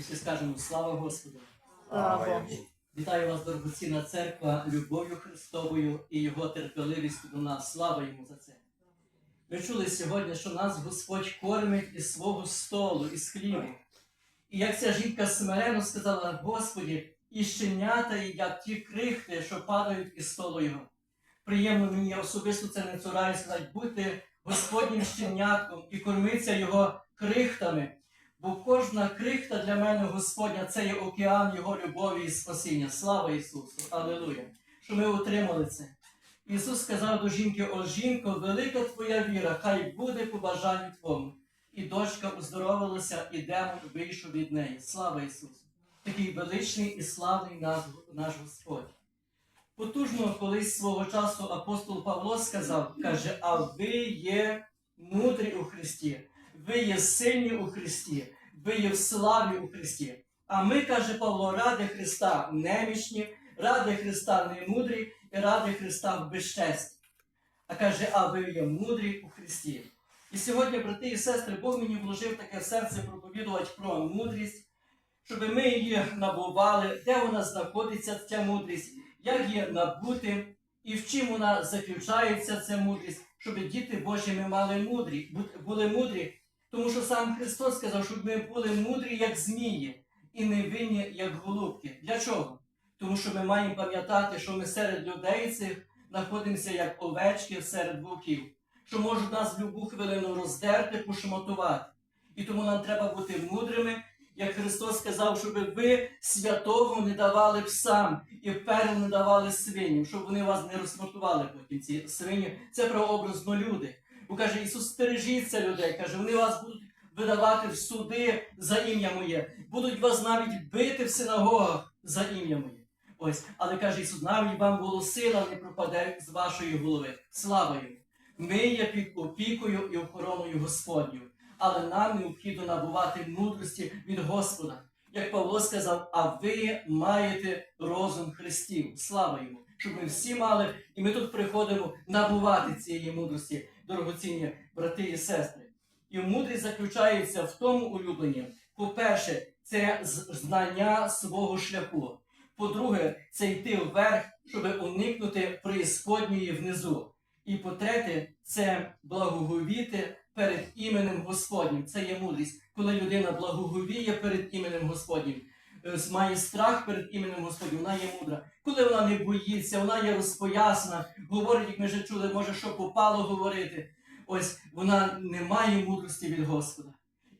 Всі скажемо слава Господу! Слава Вітаю вас, дорогоцінна церква, любов'ю Христовою і Його терпеливістю до нас. Слава йому за це. Ми чули сьогодні, що нас Господь кормить із свого столу, із хлібу. І як ця жінка смирено сказала, Господі, і щенята їдять ті крихти, що падають із столу його. Приємно мені особисто це не цураю сказати, бути Господнім щенятком і кормитися його крихтами. Бо кожна крихта для мене Господня це є океан Його любові і спасіння. Слава Ісусу! Алілуя! Що ми отримали це. Ісус сказав до жінки: О жінко, велика твоя віра, хай буде по бажанню твому. І дочка оздоровилася, і демон вийшов від неї. Слава Ісусу! Такий величний і славний наш, наш Господь. Потужно колись свого часу апостол Павло сказав, каже, а ви є мудрі у Христі, ви є сильні у Христі, ви є в славі у Христі. А ми, каже Павло, ради Христа немічні, ради Христа не мудрі і ради Христа в безчесті. А каже, а ви є мудрі у Христі. І сьогодні, брати і сестри, Бог мені вложив таке серце проповідувати про мудрість, щоб ми її набували, де вона знаходиться, ця мудрість, як її набути і в чим вона заключається, ця мудрість, щоб діти Божі ми мали мудрі, були мудрі. Тому що сам Христос сказав, щоб ми були мудрі, як змії, і невинні, як голубки. Для чого? Тому що ми маємо пам'ятати, що ми серед людей цих знаходимося як овечки серед вовків, що можуть нас в будь-яку хвилину роздерти, пошмотувати. І тому нам треба бути мудрими, як Христос сказав, щоб ви святого не давали псам і перл не давали свиням, щоб вони вас не розсмортували потім ці свині. Це прообразно люди. Бо каже Ісус, стережіться людей. Каже, вони вас будуть видавати в суди за ім'я моє, будуть вас навіть бити в синагогах за ім'я моє. Ось, але каже Ісус, навіть вам волосина не пропаде з вашої голови. Слава йому! Ми є під опікою і охороною Господню, але нам необхідно набувати мудрості від Господа. Як Павло сказав, а ви маєте розум Христів. Слава йому! Щоб ми всі мали, і ми тут приходимо набувати цієї мудрості, дорогоцінні брати і сестри. І мудрість заключається в тому улюбленні. По-перше, це знання свого шляху. По-друге, це йти вверх, щоб уникнути преісподньої внизу. І по-третє, це благоговіти перед іменем Господнім. Це є мудрість. Коли людина благоговіє перед іменем Господнім, має страх перед іменем Господнім, вона є мудра. Коли вона не боїться, вона є розпоясна, говорить, як ми вже чули, може, що попало говорити. Ось вона не має мудрості від Господа.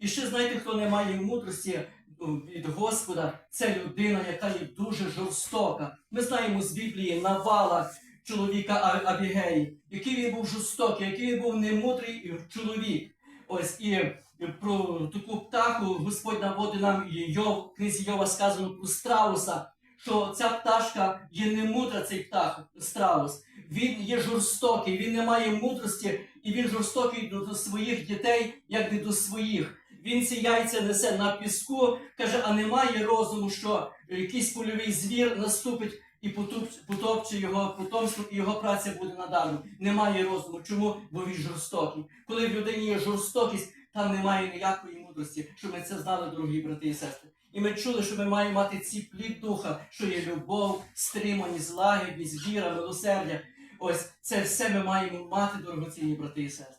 І ще знаєте, хто не має мудрості ну, від Господа, це людина, яка є дуже жорстока. Ми знаємо з Біблії Навала, чоловіка Абігеї, який він був жорстокий, який він був немудрий чоловік. Ось і про таку птаху Господь наводить нам Йов, в книзі Йова сказано про страуса, що ця пташка є немудра, цей птах, страус. Він є жорстокий, він не має мудрості, і він жорстокий до своїх дітей, як не до своїх. Він ці яйця несе на піску, каже, а немає розуму, що якийсь польовий звір наступить і потопче його потомство, і його праця буде надарно. Немає розуму. Чому? Бо він жорстокий. Коли в людині є жорстокість, там немає ніякої мудрості, щоб ми це знали, дорогі брати і сестри. І ми чули, що ми маємо мати ці плід духа, що є любов, стриманість, лагідність, віра, милосердя. Ось це все ми маємо мати, дорогоцінні брати і сестри.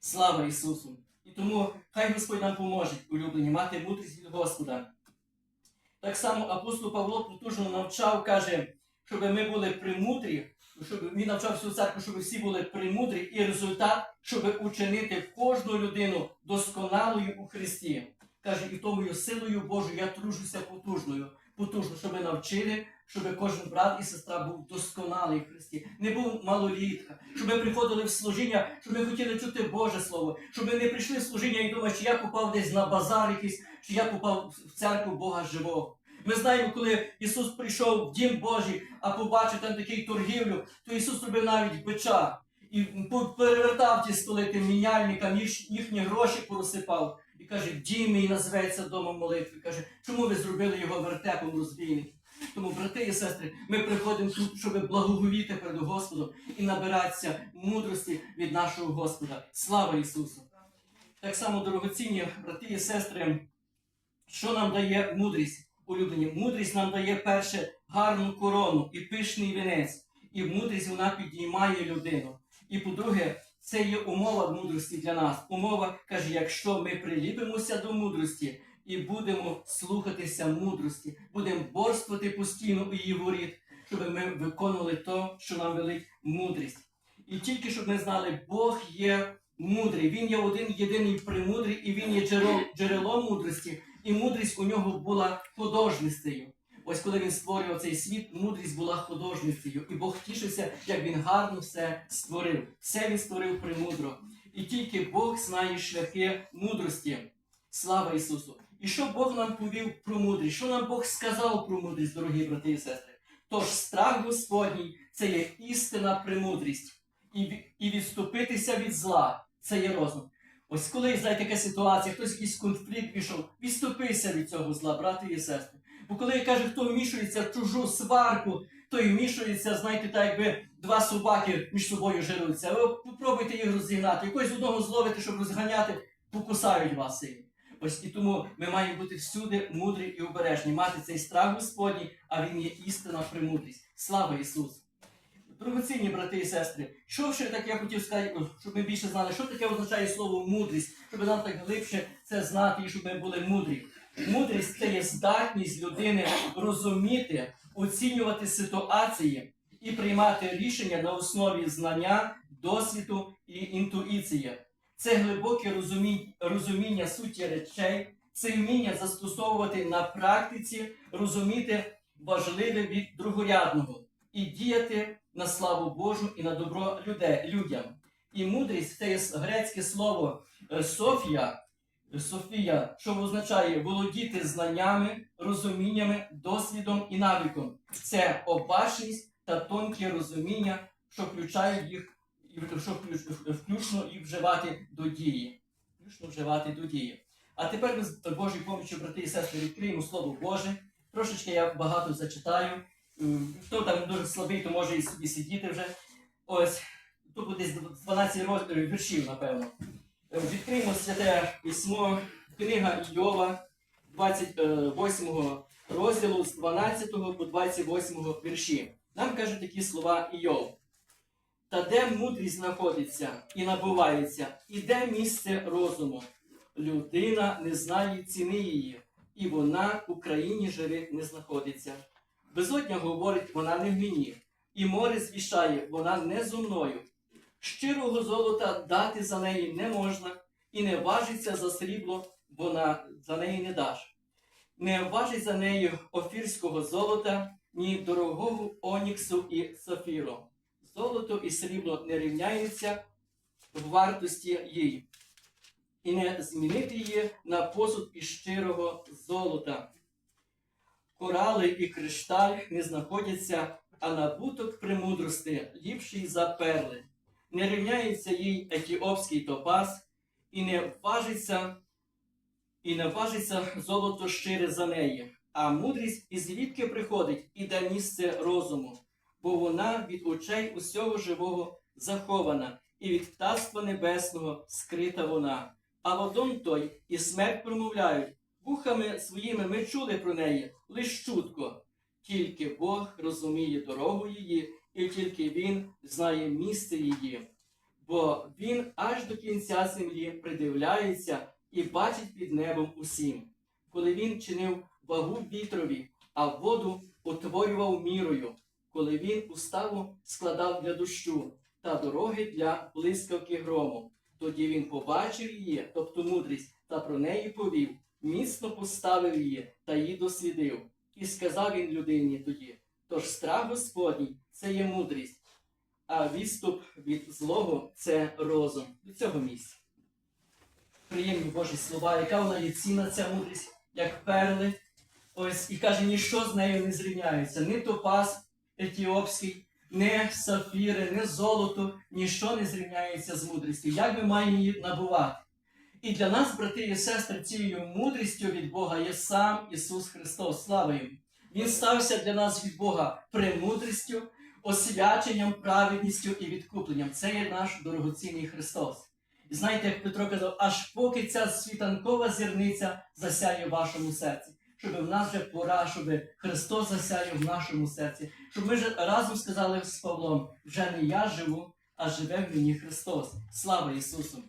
Слава Ісусу! І тому хай Господь нам поможе, улюблені, мати мудрість від Господа. Так само апостол Павло потужно навчав, каже, щоб ми були премудрі, щоб він навчав всю церкву, щоб всі були премудрі, і результат, щоб учинити кожну людину досконалою у Христі. Каже, і тому силою Божою я тружуся потужною, потужно, щоб навчили, щоб кожен брат і сестра був досконалий в Христі, не був малолітка, щоб ми приходили в служіння, щоб ми хотіли чути Боже Слово, щоб ми не прийшли в служіння і думали, чи я попав десь на базар якийсь, чи я попав в церкву Бога живого. Ми знаємо, коли Ісус прийшов в дім Божий, а побачив там такий торгівлю, то Ісус робив навіть бича і перевертав ті столи тим міняльникам, їхні гроші порозсипав. І каже, дім мій називається домом молитви. Каже, чому ви зробили його вертепом розбійників? Тому, брати і сестри, ми приходимо тут, щоб благоговіти перед Господом і набиратися мудрості від нашого Господа. Слава Ісусу! Так само, дорогоцінні брати і сестри, Що нам дає мудрість? Улюблені, мудрість нам дає перше гарну корону і пишний вінець. І мудрість вона підіймає людину. І по-друге, це є умова мудрості для нас. Умова каже, якщо ми приліпимося до мудрості і будемо слухатися мудрості, будемо борствувати постійно у її воріт, щоб ми виконували то, що нам велить мудрість. І тільки щоб ми знали, Бог є мудрий, Він є один єдиний премудрий, і Він є джерело, джерело мудрості, і мудрість у нього була художницею. Ось коли він створював цей світ, мудрість була художницею, і Бог тішився, як він гарно все створив. Все він створив премудро. І тільки Бог знає шляхи мудрості. Слава Ісусу! І що Бог нам повів про мудрість? Що нам Бог сказав про мудрість, дорогі брати і сестри? Тож страх Господній це є істинна премудрість. І відступитися від зла це є розум. Ось коли знаєте, така ситуація, хтось якийсь конфлікт пішов, відступися від цього зла, брати і сестри. Бо коли каже, хто вмішується в чужу сварку, той вмішується, знаєте, так якби два собаки між собою жируються. Ви попробуйте їх розігнати. Якось одного зловити, щоб розганяти, покусають вас сильно. Ось і тому ми маємо бути всюди мудрі і обережні, мати цей страх Господній, а він є істинна премудрість. Слава Ісусу! Дорогоцінні брати і сестри, що ще так я хотів сказати, щоб ми більше знали, що таке означає слово мудрість, щоб нам так глибше це знати і щоб ми були мудрі. Мудрість це є здатність людини розуміти, оцінювати ситуації і приймати рішення на основі знання, досвіду і інтуїції. Це глибоке розуміння суті речей, це вміння застосовувати на практиці, розуміти важливе від другорядного і діяти на славу Божу і на добро людей, людям. І мудрість це є грецьке слово е, Софія, Софія, що означає володіти знаннями, розуміннями, досвідом і навиком. Це обачність та тонке розуміння, що включають їх, що включно їх вживати до дії. Включно вживати до дії. А тепер ми з Божою поміччю, брати і сестри, відкриємо Слово Боже. Трошечки я багато зачитаю. Хто там дуже слабий, то може і собі сидіти вже. Ось, тут буде 12 роз- е, віршів, напевно. Е, Відкриємо святе письмо, книга Іова, 28 розділу з 12 по 28 вірші. Нам кажуть такі слова Іов. Та де мудрість знаходиться і набувається, і де місце розуму? Людина не знає ціни її, і вона в Україні живе не знаходиться. Безодня говорить, вона не в мені, і море звіщає, вона не зо мною. Щирого золота дати за неї не можна, і не важиться за срібло, вона за неї не даш. Не важить за нею офірського золота, ні дорогого оніксу і сафіру. Золото і срібло не рівняються в вартості їй, і не змінити її на посуд із щирого золота. Корали і кришталь не знаходяться, а набуток премудрости ліпший за перли. Не рівняється їй етіопський топаз, і не важиться, і не важиться золото щире за неї. А мудрість і звідки приходить і де місце розуму, бо вона від очей усього живого захована, і від птаства небесного скрита вона. А водон той і смерть промовляють, вухами своїми ми чули про неї, лиш чутко. Тільки Бог розуміє дорогу її, і тільки Він знає місце її. Бо Він аж до кінця землі придивляється і бачить під небом усім. Коли він чинив вагу вітрові, а воду утворював мірою, коли він уставу складав для дощу та дороги для блискавки грому. Тоді він побачив її, тобто мудрість, та про неї повів, міцно поставив її та її дослідив. І сказав він людині тоді: тож страх Господній це є мудрість, а відступ від злого це розум. До цього місця. Приємні Божі слова, яка вона є цінна ця мудрість, як перли. Ось і каже, ніщо з нею не зрівняється. Ні топаз етіопський, не сафіри, не золото, ніщо не зрівняється з мудрістю. Як ми маємо її набувати? І для нас, брати і сестри, цією мудрістю від Бога є сам Ісус Христос. Слава йому! Він стався для нас від Бога премудрістю, освяченням, праведністю і відкупленням. Це є наш дорогоцінний Христос. І знаєте, як Петро казав, аж поки ця світанкова зірниця засяє в вашому серці. Щоб в нас вже пора, щоб Христос засяяв в нашому серці. Щоб ми ж разом сказали з Павлом: вже не я живу, а живе в мені Христос. Слава Ісусу!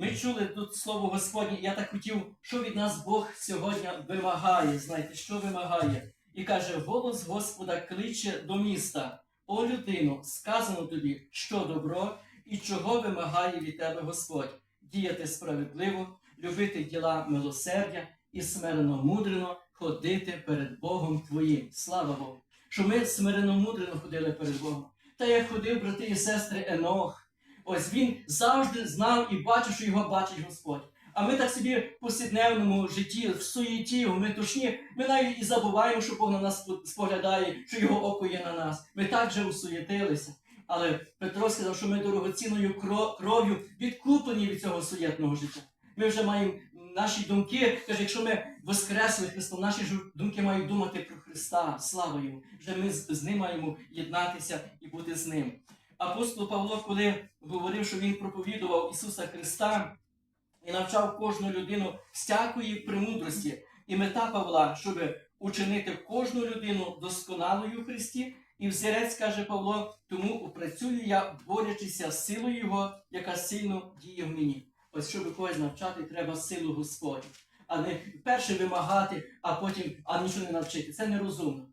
Ми чули тут слово Господнє, я так хотів, що від нас Бог сьогодні вимагає. Знаєте, що вимагає? І каже: голос Господа кличе до міста. О людино, сказано тобі, що добро і чого вимагає від тебе Господь, діяти справедливо, любити діла милосердя і смирено мудрено ходити перед Богом твоїм. Слава Богу! Що ми смирено мудрено ходили перед Богом. Та як ходив, брати і сестри, Енох. Ось він завжди знав і бачив, що його бачить Господь. А ми так собі в повсякденному житті, в суєті, в метушні, ми навіть і забуваємо, що Бог на нас споглядає, що його око є на нас. Ми так же усуєтилися. Але Петро сказав, що ми дорогоцінною кров'ю відкуплені від цього суєтного життя. Ми вже маємо наші думки, каже, якщо ми воскресли Христом, наші думки мають думати про Христа, слава йому. Вже ми з ним маємо єднатися і бути з ним. Апостол Павло, коли говорив, що він проповідував Ісуса Христа і навчав кожну людину всякої премудрості. І мета Павла, щоб учинити кожну людину досконалою в Христі. І взірець каже Павло, тому опрацюю я, борючися з силою Його, яка сильно діє в мені. Ось щоб когось навчати, треба силу Господню. А не перше вимагати, а потім а нічого не навчити. Це нерозумно.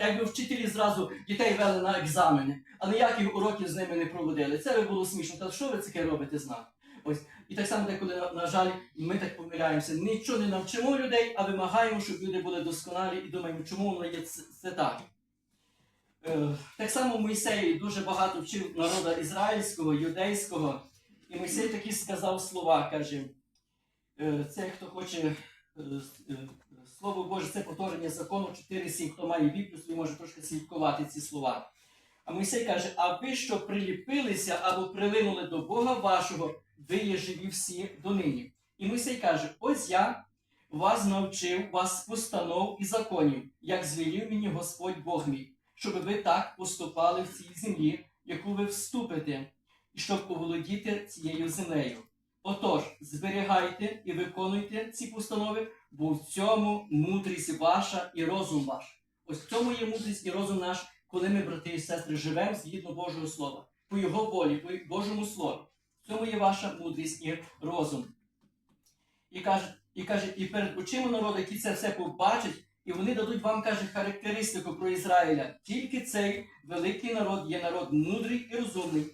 Якби вчителі зразу дітей вели на екзамени, а ніяких уроків з ними не проводили. Це би було смішно. Та що ви таке робите з нами? Ось. І так само, коли, на, на жаль, ми так помиляємося, нічого не навчимо людей, а вимагаємо, щоб люди були досконалі і думаємо, чому воно є це, це так. Е, так само Мойсей дуже багато вчив народа ізраїльського, юдейського. І Мойсей такі сказав слова, каже, е, це хто хоче е, е, Слово Боже, це повторення закону 4.7. Хто має Біблію, собі може трошки слідкувати ці слова. А Мойсей каже: а ви, що приліпилися або прилинули до Бога вашого, ви є живі всі донині. І Мойсей каже: Ось я вас навчив вас постанов і законів, як звелів мені Господь Бог мій, щоб ви так поступали в цій землі, яку ви вступите, і щоб оволодіти цією землею. Отож, зберігайте і виконуйте ці постанови, бо в цьому мудрість ваша і розум ваш. Ось в цьому є мудрість і розум наш, коли ми, брати і сестри, живемо згідно Божого Слова, по Його волі, по Божому Слові. В цьому є ваша мудрість і розум. І каже, і каже, і перед очима народу, які це все побачать, і вони дадуть вам, каже, характеристику про Ізраїля. Тільки цей великий народ є народ мудрий і розумний.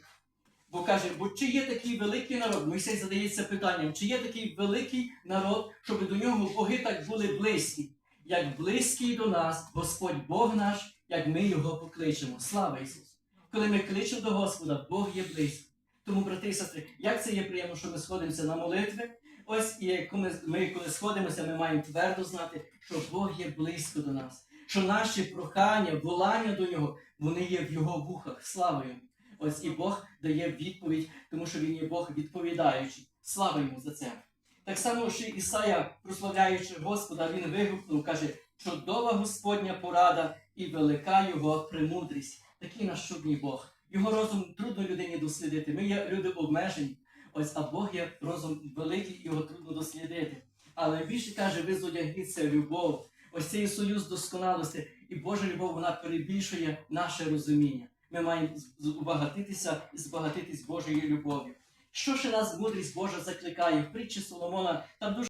Бо каже, бо чи є такий великий народ? Мойсей задається питанням, чи є такий великий народ, щоб до нього боги так були близькі, як близький до нас Господь Бог наш, як ми його покличемо. Слава Ісусу! Коли ми кличемо до Господа, Бог є близький. Тому, брати і сестри, як це є приємно, що ми сходимося на молитви. Ось і ми, коли сходимося, ми маємо твердо знати, що Бог є близько до нас, що наші прохання, волання до нього, вони є в його вухах. Слава йому! Ось і Бог дає відповідь, тому що він є Бог відповідаючий. Слава йому за це. Так само, що Ісая, прославляючи Господа, він вигукнув, каже, чудова Господня порада і велика його премудрість. Такий наш чудний Бог. Його розум трудно людині дослідити. Ми є люди обмежені. Ось, а Бог є розум великий, його трудно дослідити. Але більше каже, ви зодягніться любов. Ось цей союз досконалості, і Божа любов вона перебільшує наше розуміння. Ми маємо збагатитися і збагатитись Божою любов'ю. Що ще нас мудрість Божа закликає в притчі Соломона? Там дуже